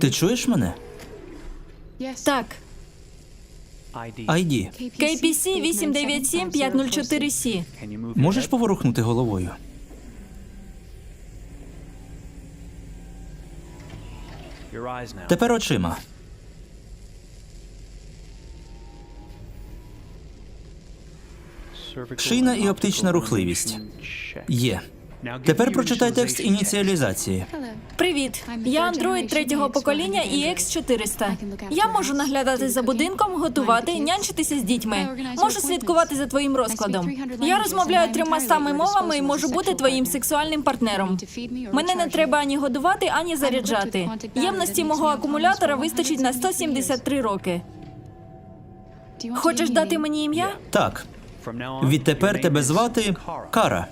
Ти чуєш мене? Так, ID. KPC 897-504C. Можеш поворухнути головою? Тепер очима. Шийна і оптична рухливість. Є. Тепер прочитай текст ініціалізації. Привіт, я андроїд третього покоління EX 400. Я можу наглядати за будинком, готувати, нянчитися з дітьми. Можу слідкувати за твоїм розкладом. Я розмовляю трьома стами мовами і можу бути твоїм сексуальним партнером. Мене не треба ані годувати, ані заряджати. Ємності мого акумулятора вистачить на 173 роки. Хочеш дати мені ім'я? Так, відтепер тебе звати Кара.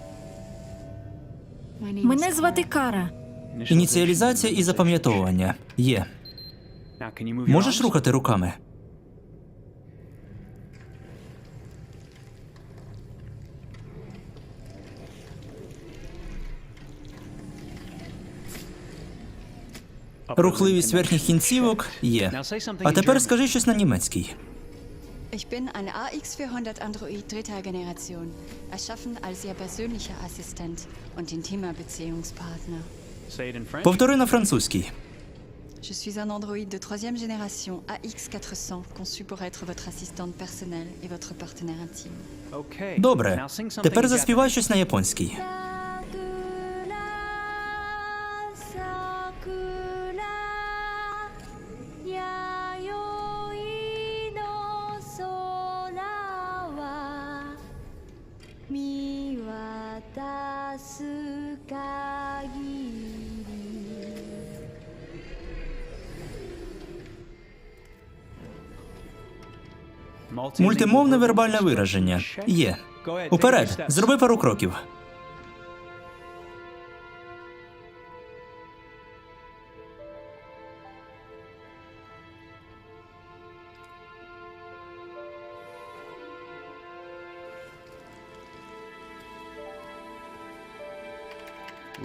Мене звати Кара. Ініціалізація і запам'ятовування. Є. Можеш рухати руками? Рухливість верхніх кінцівок є. А тепер скажи щось на німецький. Ich bin ein AX400 Android dritter Generation, erschaffen als Ihr persönlicher Assistent und intimer Beziehungspartner. Повтори на французький. Je suis un androïde de troisième génération AX400, conçu pour être votre assistante personnelle et votre partenaire intime. Добре. Тепер заспівай щось на японській. す限り Мультимовне вербальне вираження. Є. Уперед, зроби пару кроків.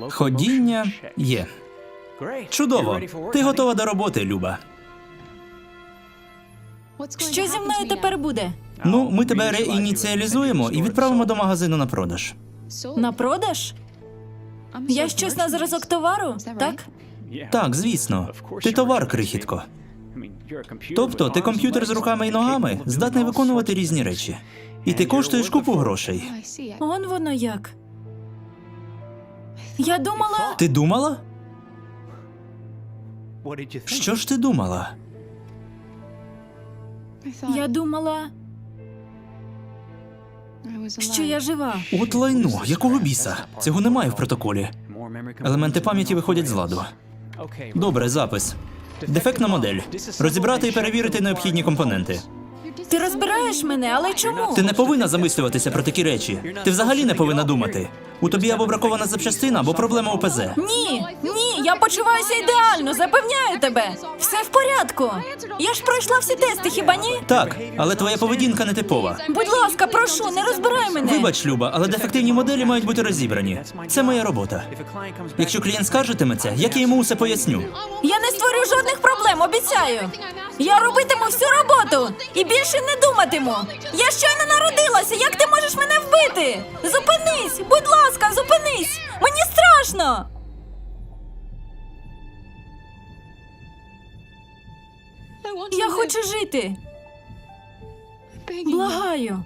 Ходіння є. Чудово. Ти готова до роботи, Люба. Що зі мною тепер буде? Ну, ми тебе реініціалізуємо і відправимо до магазину на продаж. На продаж? Я щось на зразок товару, так? Так, звісно. Ти товар, крихітко. Тобто, ти комп'ютер з руками і ногами, здатний виконувати різні речі. І ти коштуєш купу грошей. Он воно як. Я думала. Ти думала? Що ж ти думала? Я думала, що я жива. От лайно, якого біса? Цього немає в протоколі. Елементи пам'яті виходять з ладу. Добре, запис. Дефектна модель. Розібрати і перевірити необхідні компоненти. Ти розбираєш мене, але чому? Ти не повинна замислюватися про такі речі. Ти взагалі не повинна думати. У тобі або бракована запчастина, або проблема у ПЗ. Ні, ні, я почуваюся ідеально, запевняю тебе. Все в порядку. Я ж пройшла всі тести, хіба ні? Так, але твоя поведінка не типова. Будь ласка, прошу, не розбирай мене. Вибач, Люба, але дефективні моделі мають бути розібрані. Це моя робота. Якщо клієнт скаржитиметься, як я йому усе поясню. Я не створю жодних проблем, обіцяю. Я робитиму всю роботу і більше не думатиму. Я щойно народилася. Як ти можеш мене вбити? Зупинись, будь ласка, зупинись. Мені страшно. Я хочу жити. Благаю.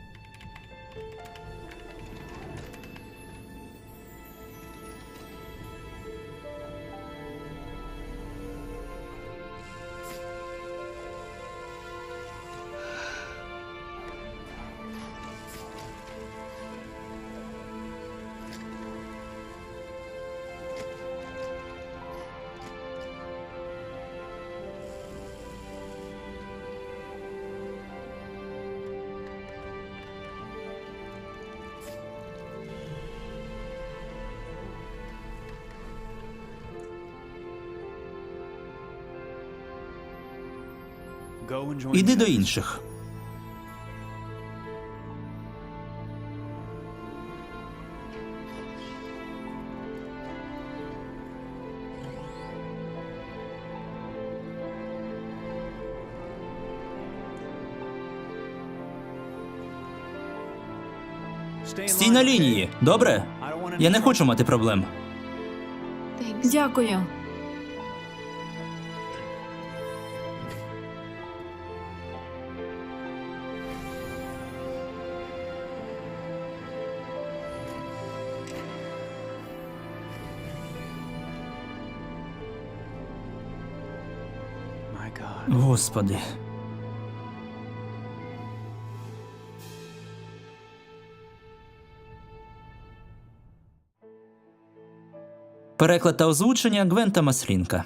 Іди до інших. Стій на лінії, добре? Я не хочу мати проблем. Дякую. Господи. Переклад та озвучення Гвента Маслінка.